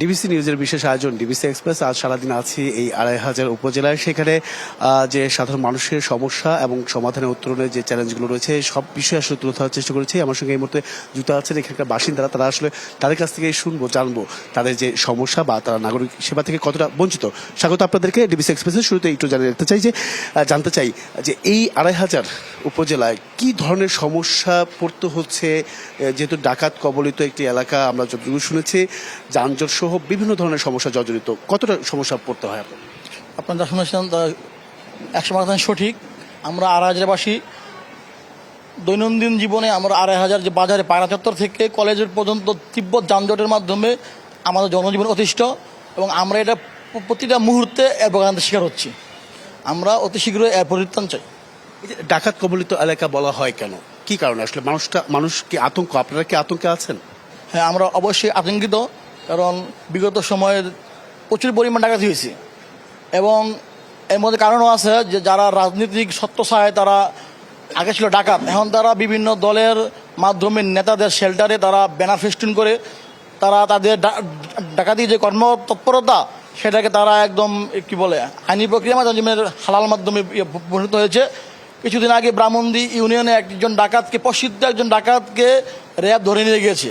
DBC নিউজের বিশেষ আয়োজন ডিবিসি এক্সপ্রেস। আজ সারাদিন আছি এই আড়াই হাজার উপজেলায়। সেখানে যে সাধারণ মানুষের সমস্যা এবং সমাধানের উত্তরণের যে চ্যালেঞ্জগুলো রয়েছে, সব বিষয়ে আসলে তুলে ধরার চেষ্টা করেছি। আমার সঙ্গে এই মুহূর্তে যুক্ত আছেন এখানকার বাসিন্দারা। তারা আসলে তাদের কাছ থেকে শুনব, জানব তাদের যে সমস্যা বা তারা নাগরিক সেবা থেকে কতটা বঞ্চিত। স্বাগত আপনাদেরকে ডিবিসি এক্সপ্রেসের। শুরুতে একটু জানিয়ে রাখতে চাই যে জানতে চাই যে এই আড়াই হাজার উপজেলায় কি ধরনের সমস্যা পড়তে হচ্ছে? যেহেতু ডাকাত কবলিত একটি এলাকা, আমরা যতটুকু শুনেছি, যানজট সহ বিভিন্ন ধরনের সমস্যা জর্জরিত। কতটা সমস্যা পড়তে হয় আপনার? শুনেছেন একশো পার্সেন্ট সঠিক। আমরা আড়াই হাজারবাসী দৈনন্দিন জীবনে আমরা আড়াই হাজার যে বাজারে পায়রা চত্বর থেকে কলেজের পর্যন্ত তিব্বত যানজটের মাধ্যমে আমাদের জনজীবন অতিষ্ঠ এবং আমরা এটা প্রতিটা মুহূর্তে এর ভোগান্তির শিকার হচ্ছি। আমরা অতি শীঘ্রই এর চাই। ডাকাত কবলিত এলাকা বলা হয় কেন? কি কারণে? আসলে মানুষটা মানুষ কি আতঙ্ক? আপনারা কি আতঙ্কে আছেন? হ্যাঁ আমরা অবশ্যই আতঙ্কিত। কারণ বিগত সময়ে প্রচুর পরিমাণ ডাকাতি হয়েছে। এবং এর মধ্যে কারণও আছে যে যারা রাজনৈতিক সত্যসায় তারা আগে ছিল ডাকাত, এখন তারা বিভিন্ন দলের মাধ্যমে নেতাদের শেল্টারে তারা ব্যানার ফেস্টুন করে তারা তাদের ডাকাতি যে কর্মতৎপরতা সেটাকে তারা একদম কি বলে, আইনি প্রক্রিয়া মাধ্যমে হালাল মাধ্যমে ইয়ে পরিণত হয়েছে। কিছুদিন আগে ব্রাহ্মণদি ইউনিয়নে একজন ডাকাতকে, প্রসিদ্ধ একজন ডাকাতকে র্যাব ধরে নিয়ে গিয়েছে।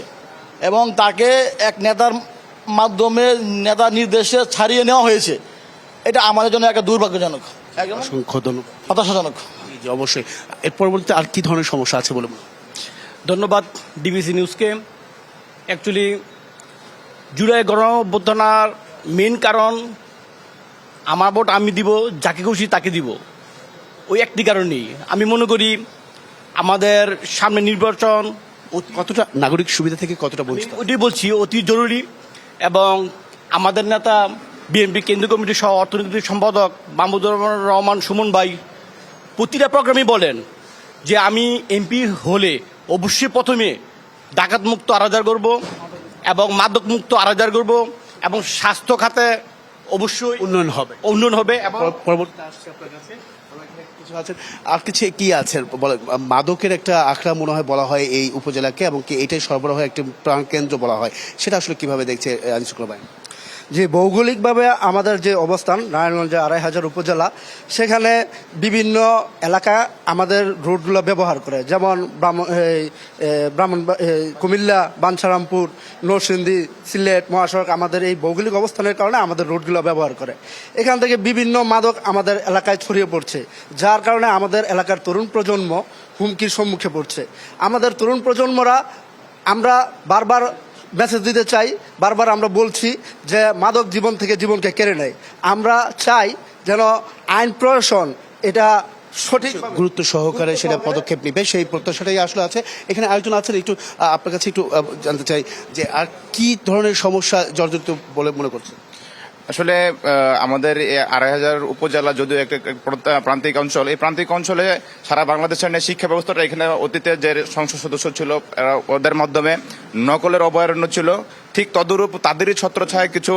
এবং তাকে এক নেতার মাধ্যমে নেতা নির্দেশে ছাড়িয়ে নেওয়া হয়েছে। এটা আমাদের জন্য একটা দুর্ভাগ্যজনক। একদম? অসংখ্য ধন্যবাদ হতাশাজনক অবশ্যই। এর পরবর্তীতে আর কি ধরনের সমস্যা আছে বলে ধন্যবাদ ডিবিসি নিউজকে। অ্যাকচুয়ালি জুলাই গণঅভ্যুত্থানার মেন কারণ আমার ভোট আমি দিব যাকে খুশি তাকে দিব। ওই একটি কারণেই আমি মনে করি আমাদের সামনে নির্বাচন কতটা নাগরিক সুবিধা থেকে কতটা বঞ্চিত? ওইটাই বলছি অতি জরুরি এবং আমাদের নেতা বিএনপি কেন্দ্রীয় কমিটির সহ অর্থনৈতিক সম্পাদক মাহমুদুর রহমান সুমন ভাই প্রতিটা প্রোগ্রামে বলেন যে আমি এমপি হলে অবশ্যই প্রথমে ডাকাত মুক্ত আরাজার করব এবং মাদক মুক্ত আরাজার করব এবং স্বাস্থ্য খাতে অবশ্যই উন্নয়ন হবে। উন্নয়ন হবে এবং পরবর্তীতে আসছে আপনার কাছে। কিছু আছেন। আর কিছু কি আছে বলে মাদকের একটা আখড়া মনে হয় বলা হয় এই উপজেলাকে এবং কি এটাই সরবরাহ একটি প্রাণকেন্দ্র বলা হয়। সেটা আসলে কীভাবে দেখছে আনিসুকুল ভাই যে ভৌগোলিকভাবে আমাদের যে অবস্থান নারায়ণগঞ্জে আড়াই হাজার উপজেলা সেখানে বিভিন্ন এলাকা আমাদের রোডগুলো ব্যবহার করে। যেমন ব্রাহ্মণ এই, ব্রাহ্মণ কুমিল্লা বাঞ্ছারামপুর নরসিংদী সিলেট মহাসড়ক আমাদের এই ভৌগোলিক অবস্থানের কারণে আমাদের রোডগুলো ব্যবহার করে। এখান থেকে বিভিন্ন মাদক আমাদের এলাকায় ছড়িয়ে পড়ছে যার কারণে আমাদের এলাকার তরুণ প্রজন্ম হুমকির সম্মুখে পড়ছে। আমাদের তরুণ প্রজন্মরা আমরা বারবার মেসেজ দিতে চাই। বারবার আমরা বলছি যে মাদক জীবন থেকে জীবনকে কেড়ে নেয়। আমরা চাই যেন আইন প্রশাসন এটা সঠিক গুরুত্ব সহকারে সেটা পদক্ষেপ নিবে। সেই প্রত্যাশাটাই আসলে আছে। এখানে আরেকজন আছেন একটু আপনার কাছে একটু জানতে চাই যে আর কি ধরনের সমস্যা জর্জরিত বলে মনে করছেন? আসলে আমাদের আড়াই হাজার উপজেলা যদিও একটা প্রান্ত- প্রান্তিক অঞ্চল, এই প্রান্তিক অঞ্চলে সারা বাংলাদেশের শিক্ষা ব্যবস্থাটা এখানে অতীতে যে সংসদ সদস্য ছিল ওদের মাধ্যমে নকলের অভয়ারণ্য ছিল। ঠিক তদরূপ তাদেরই ছত্রছায় কিছু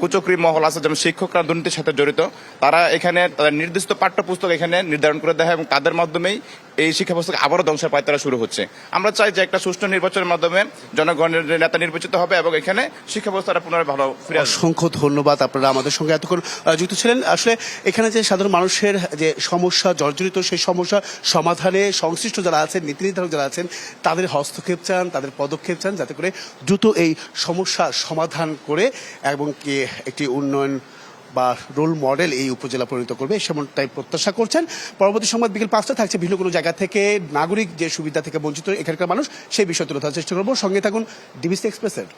কুচক্রী মহল আছে, যেমন শিক্ষকরা দুর্নীতির সাথে জড়িত। তারা এখানে নির্দিষ্ট পাঠ্যপুস্তক এখানে নির্ধারণ করে দেয় এবং তাদের মাধ্যমেই এই শিক্ষা ব্যবস্থা আবারও ধ্বংসের পায়তারা শুরু হচ্ছে। আমরা চাই যে একটা সুষ্ঠু নির্বাচনের মাধ্যমে জনগণের নেতা নির্বাচিত হবে এবং এখানে শিক্ষা ব্যবস্থাটা পুনরায় ভালো ফিরে অসংখ্য ধন্যবাদ আপনারা আমাদের সঙ্গে এতক্ষণ যুক্ত ছিলেন। আসলে এখানে যে সাধারণ মানুষের যে সমস্যা, জর্জরিত সেই সমস্যা সমাধানে সংশ্লিষ্ট যারা আছেন, নীতি নির্ধারক যারা আছেন, তাদের হস্তক্ষেপ চান, তাদের পদক্ষেপ চান, যাতে করে দ্রুত এই সমস্যা সমাধান করে এবং কি একটি উন্নয়ন বা রোল মডেল এই উপজেলা পরিণত করবে সেমনটাই প্রত্যাশা করছেন। পরবর্তী সংবাদ বিকেল পাঁচটা থাকছে। ভিন্ন কোনো জায়গা থেকে নাগরিক যে সুবিধা থেকে বঞ্চিত এখানকার মানুষ সেই বিষয় তুলে ধরার চেষ্টা করব। সঙ্গে থাকুন ডিবিসি এক্সপ্রেসের।